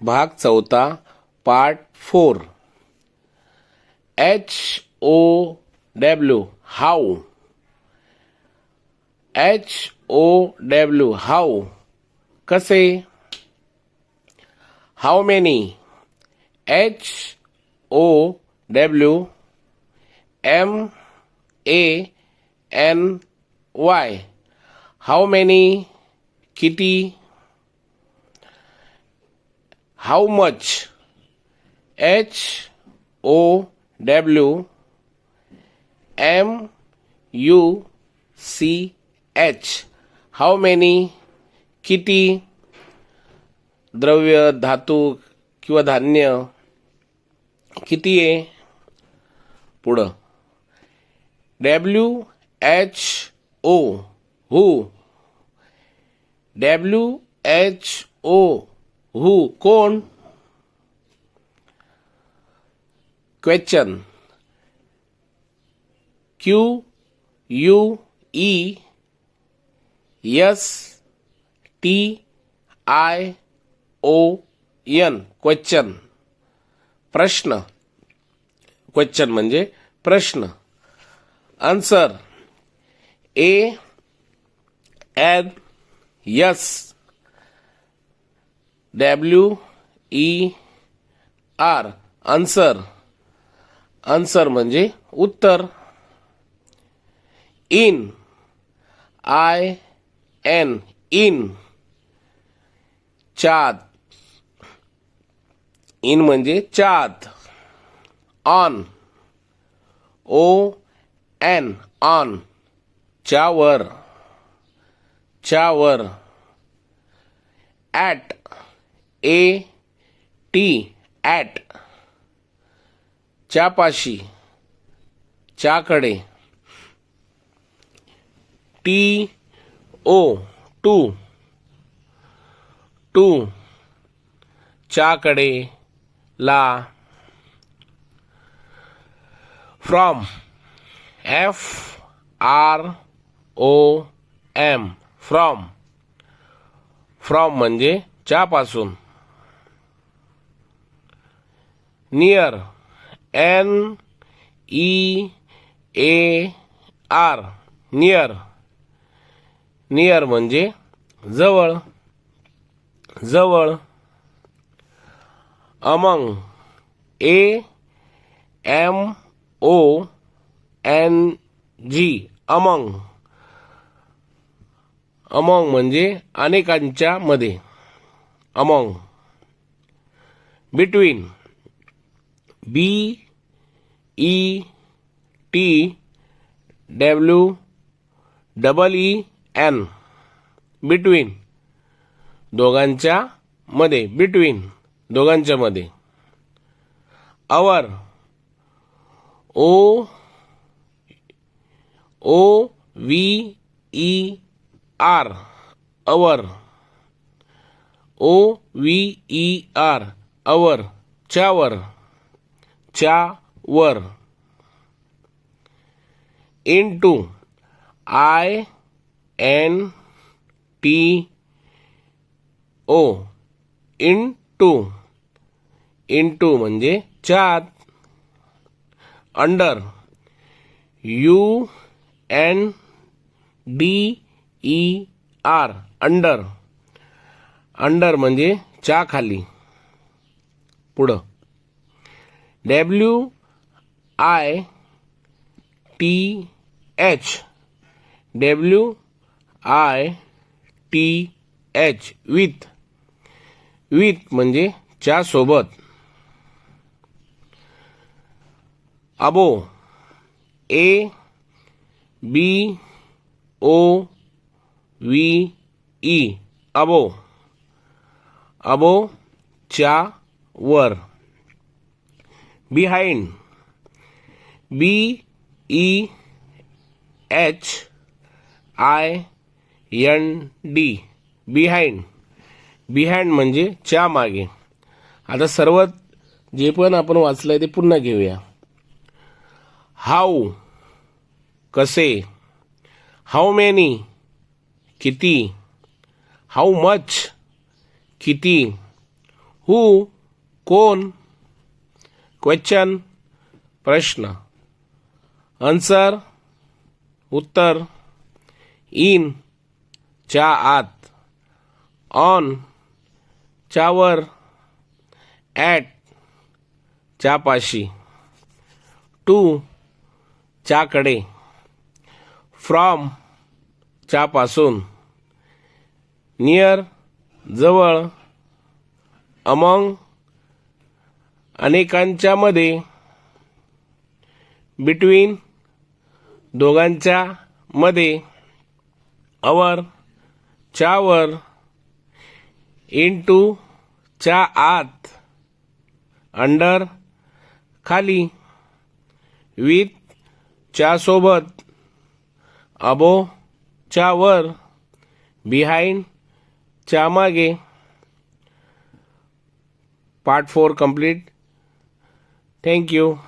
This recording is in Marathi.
भाग चौथा part four H O W how H O W how कसे? How many H O W M A N Y how many किती? How much H O W M U C H how many किती द्रव्य धातू किंवा धान्य किती आहे पुढं W H O who W H O who कोण question Q U E S T I O N question प्रश्न क्वेश्चन म्हणजे प्रश्न answer A N S W E R answer answer म्हणजे उत्तर. इन आय एन इन चाद. इन म्हणजे चाद. ऑन ओ एन ऑन च्यावर. च्यावर. ॲट ए टी ॲट च्यापाशी च्याकडे टी ओ टू टू च्याकडे ला from F R O M from from म्हणजे च्यापासून near N E A R near near म्हणजे जवळ. जवळ. Among A M O N G among among म्हणजे अनेकांच्या मध्ये. Among between B E T W double E N between दोघांच्या मध्ये. बिटवीन दोघांच्या मध्ये. Over O O V E R over O V E R over च्यावर च्यावर into I N T O into into म्हणजे चात under U N D E R under under म्हणजे चा खाली. पुढं. W I T H W I T H with with म्हणजे च्या सोबत अबो. A B O V E above. Above च्या वर. Behind B E H I N D behind behind म्हणजे च्या मागे. आता सर्व जे पण आपण वाचलंय ते पुन्हा घेऊया. हाऊ कसे? हाऊ मेनी किती? हाऊ मच किती? हू कोण? क्वेश्चन प्रश्न. आन्सर उत्तर. इन च्या आत. ऑन च्यावर. ॲट च्यापाशी. टू च्याकडे. फ्रॉम च्यापासून. नियर जवळ. अमॉंग अनेकांच्या मध्ये बिटवीन दोघांच्या मध्ये अवर च्यावर इंटू च्या आत अंडर खाली विथ च्या सोबत अबो च्या वर बिहाइंड च्या मागे. Part four complete Thank you.